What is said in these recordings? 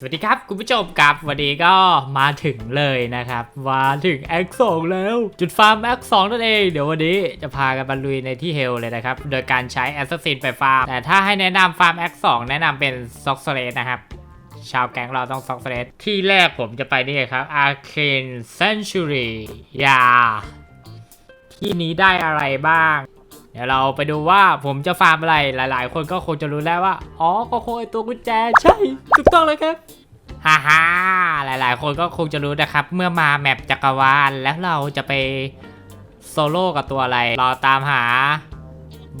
สวัสดีครับ คุณผู้ชมครับ วันนี้ก็มาถึงเลยนะครับ มาถึงแอคสองแล้ว จุดฟาร์มแอคสองนั่นเอง เดี๋ยววันนี้จะพากันบรรลุยในที่เฮลเลยนะครับ โดยการใช้แอสซัสซินไปฟาร์ม แต่ถ้าให้แนะนำฟาร์มแอคสองแนะนำเป็นซ็อกเซเลสนะครับ ชาวแก๊งเราต้องซ็อกเซเลสที่แรกผมจะไปนี่ครับ Arcane Century ยาที่นี้ได้อะไรบ้าง ดี๋ยวเราไปดูว่าผมจะฟาร์มอะไรหลาย ๆ คนก็คงจะรู้แล้วว่า อ๋อ ก็คงไอตัวกุญแจใช่ถูกต้องเลยครับฮ่าฮ่าหลาย ๆ คนก็คงจะรู้นะครับ เมื่อมาแมปจักรวาลแล้วเราจะไปโซโล่กับตัวอะไร เราตามหา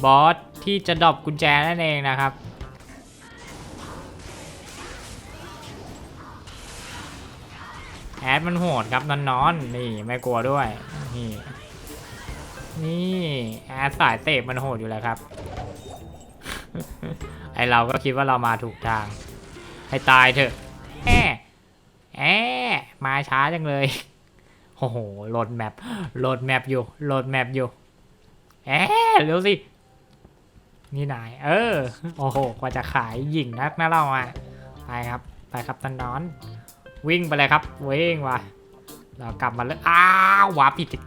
บอสที่จะดรอปกุญแจนั่นเองนะครับแอดมันโหดครับนอนนอนๆนี่ไม่กลัวด้วยนี่ นี่แอดสายเตะมันโหดอยู่แล้วครับ ไอเราก็คิดว่าเรามาถูกทาง ให้ตายเถอะแอะแอะมาช้าจังเลย โอ้โหโหลดแมปโหลดแมปอยู่โหลดแมปอยู่แอะเร็วสิ นี่นาย เออ โอ้โห กว่าจะขายหญิงนักนะเราอะ ไปครับ ไปครับตันนอน วิ่งไปเลยครับ วิ่งว่ะเรากลับมาเลยอ้าววาผิดอีก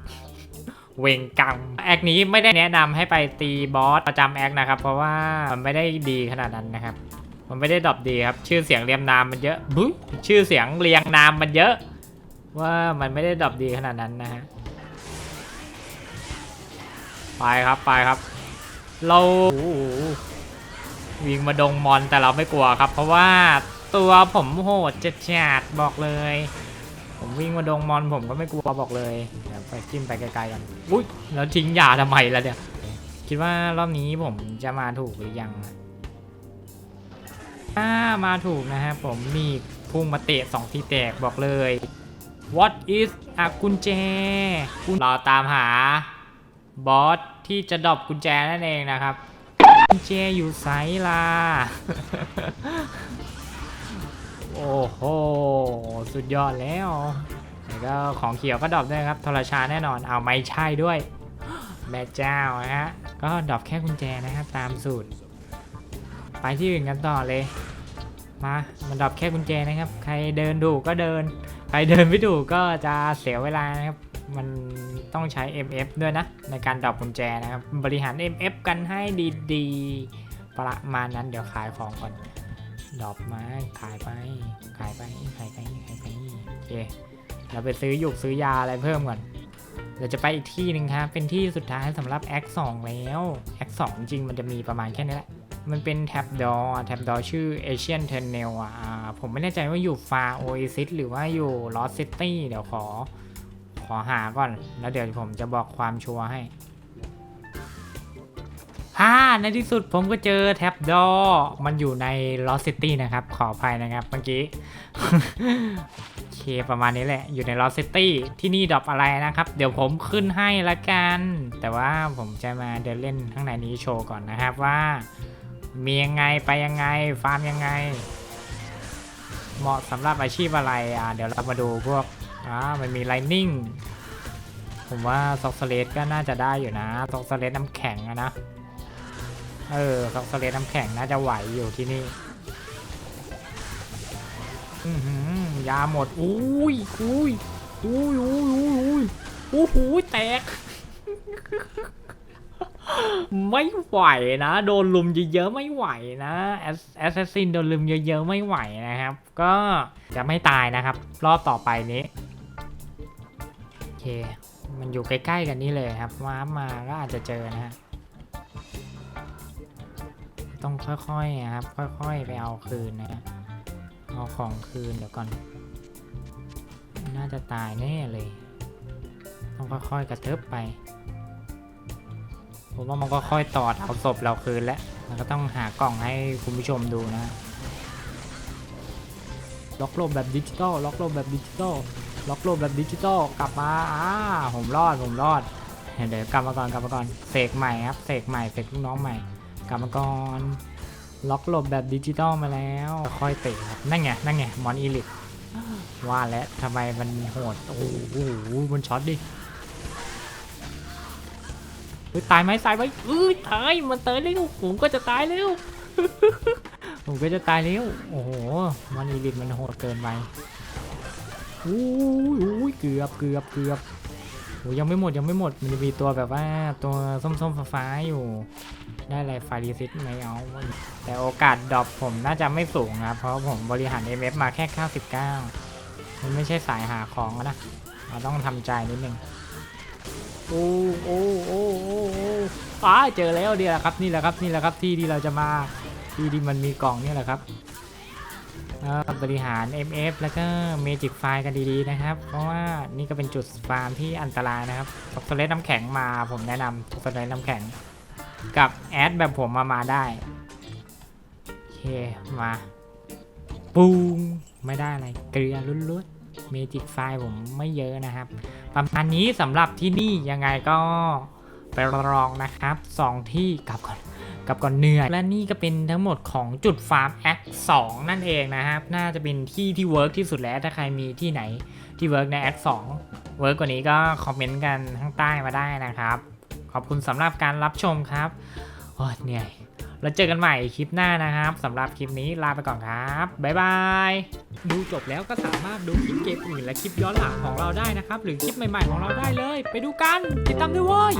เวงกังแอคนี้ไม่ได้แนะนำให้ไปตีบอสประจำแอคนะครับ เพราะว่ามันไม่ได้ดีขนาดนั้นนะครับ มันไม่ได้ดรอปดีครับ ชื่อเสียงเรียงนามมันเยอะบุ้ชื่อเสียงเรียงนามมันเยอะ ว่ามันไม่ได้ดรอปดีขนาดนั้นนะฮะไปครับไปครับ เราวิ่งมาดงมอนแต่เราไม่กลัวครับ เพราะว่าตัวผมโหดจัดจัดบอกเลย วิ่งมาดงมอนผมก็ไม่กลัวบอกเลยเดี๋ยวไปจิ้มไปไกลๆกันอุ้ยแล้วทิ้งยาทำไมล่ะเนี่ยคิดว่ารอบนี้ผมจะมาถูกหรือยังอะถ้ามาถูกนะฮะผมมีพุ่งมาเตะสองทีแตกบอกเลย What is อะกุญแจกุญเราตามหาบอสที่จะดรอปกุญแจนั่นเองนะครับกุญแจอยู่ไซล่ะ โอ้โห สุดยอดแล้วแล้วก็ของเขียวก็ดรอปด้วยครับทรชาแน่นอน เอาไม่ใช่ด้วย แม่เจ้าฮะ ก็ดรอปแค่กุญแจนะครับตามสูตร ไปที่อื่นกันต่อเลย มา มันดรอปแค่กุญแจนะครับ ใครเดินถูกก็เดิน ใครเดินไม่ถูกก็จะเสียเวลานะครับ มันต้องใช้ MF ด้วยนะ ในการดรอปกุญแจนะครับ บริหาร MF กันให้ดีๆ ประมาณนั้น เดี๋ยวขายของก่อน ดรอปมาขายไป ขายไปขายไปขายไปโอเคเราไปซื้อหยุกซื้อยาอะไรเพิ่มก่อนเราจะไปอีกที่หนึ่งครับ เป็นที่สุดท้ายสำหรับแอค2แล้วแอค2จริงมันจะมีประมาณแค่นี้แหละ มันเป็นแท็บดอแท็บดอชื่อ Asian Tunnel อะอ่าผมไม่แน่ใจว่าอยู่ฟาโอเอซิสหรือว่าอยู่ลอสซิตี้เดี๋ยวขอ ขอหาก่อน แล้วเดี๋ยวผมจะบอกความชัวร์ให้่าในที่สุดผมก็เจอแท็บดอ มันอยู่ใน Lost City นะครับ ขออภัยนะครับเมื่อกี้ โอเคประมาณนี้แหละ อยู่ใน Lost City ที่นี่ดรอปอะไรนะครับ เดี๋ยวผมขึ้นให้ละกัน แต่ว่าผมจะมาเดินเล่นข้างในนี้โชว์ก่อนนะครับว่า มียังไงไปยังไง ฟาร์มยังไง เหมาะสำหรับอาชีพอะไรอะเดี๋ยวเรามาดูพวกอ่ามันมี Lightning ผมว่าซ็อกสเลตก็น่าจะได้อยู่นะซ็อกสเลตน้ำแข็งนะ เออซอกสเลตน้ำแข็งน่าจะไหวอยู่ที่นี่ือหือยาหมด อุ้ยอุ้ยอุ้ยอุ้ยอุ้ยอุ้ยโอ้โหแตก ไม่ไหวนะ โดนลุมเยอะๆไม่ไหวนะแอสซัสซินโดนลุมเยอะๆไม่ไหวนะครับ ก็จะไม่ตายนะครับ รอบต่อไปนี้โอเค มันอยู่ใกล้ๆกันนี่เลยครับว้ามาก็อาจจะเจอนะฮะ ต้องค่อยๆอะครับ ค่อยๆไปเอาคืนนะฮะเอาของคืนเดี๋ยวก่อน น่าจะตายแน่เลย ต้องค่อยๆกระเทิบไปผมว่ามันก็ค่อยตอดเอาศพเราคืนแล้วมันก็ต้องหากล่องให้คุณผู้ชมดูนะล็อกโลมแบบดิจิตอลล็อกโลมแบบดิจิตอลล็อกโลมแบบดิจิตอลกลับมาอ่าผมรอดผมรอดเดี๋ยวกลับมาก่อนกลับมาก่อนเสกใหม่ครับเสกใหม่เสกลูกน้องใหม่ กลับมาก่อนล็อกหลบแบบดิจิตอลมาแล้วค่อยเตะครับนั่นไงนั่นไงมอนอีลิทว่าแล้วทำไมมันโหดโอ้โหมันช็อตดิเฮ้ยตายไหมตายไหมเอ้ยตายมันเตยแล้วผมก็จะตายแล้วผมก็จะตายแล้วโอ้โหมันอีลิทมันโหดเกินไปอู้ยอู้ยเกือบเกือบเกือบโอ้ยยังไม่หมดยังไม่หมดมันจะมีตัวแบบว่าตัวส้มๆฟ้าๆอยู่ ได้อะไรไฟรีซิตไม่เอา แต่โอกาสดรอปผมน่าจะไม่สูงนะเพราะผมบริหาร MF มาแค่ 99 มันไม่ใช่สายหาของอะนะเราต้องทำใจนิดนึงโอ้โอ้โอ้โอ้โอ้อ้าเจอแล้วเนี่ยแหละครับนี่แหละครับนี่แหละครับที่ที่เราจะมาที่ที่มันมีกล่องเนี่ยแหละครับเอ่อบริหาร MF แล้วก็เมจิกไฟกันดีๆนะครับ เพราะว่านี่ก็เป็นจุดฟาร์มที่อันตรายนะครับท็อกโซเลสน้ำแข็งมาผมแนะนำท็อกโซเลสน้ำแข็ง กับแอดแบบผมมามาได้โอเคมาปูงไม่ได้อะไร เกลือลุ้นๆเมจิกไฟผมไม่เยอะนะครับ ประมาณนี้สำหรับที่นี่ยังไงก็ไปลองนะครับสองที่กลับก่อนกลับก่อนเหนื่อย และนี่ก็เป็นทั้งหมดของจุดฟาร์มแอค2นั่นเองนะครับ น่าจะเป็นที่ที่เวิร์กที่สุดแล้วถ้าใครมีที่ไหนที่เวิร์กในแอค2เวิร์กกว่านี้ก็คอมเมนต์กันข้างใต้มาได้นะครับ ขอบคุณสำหรับการรับชมครับโอ้ยเหนื่อยแล้วเจอกันใหม่คลิปหน้านะครับสำหรับคลิปนี้ลาไปก่อนครับ บ๊ายบาย ดูจบแล้วก็สามารถดูคลิปเกมอื่นและคลิปย้อนหลังของเราได้นะครับ หรือคลิปใหม่ๆของเราได้เลย ไปดูกัน ติดตามด้วยเว้ย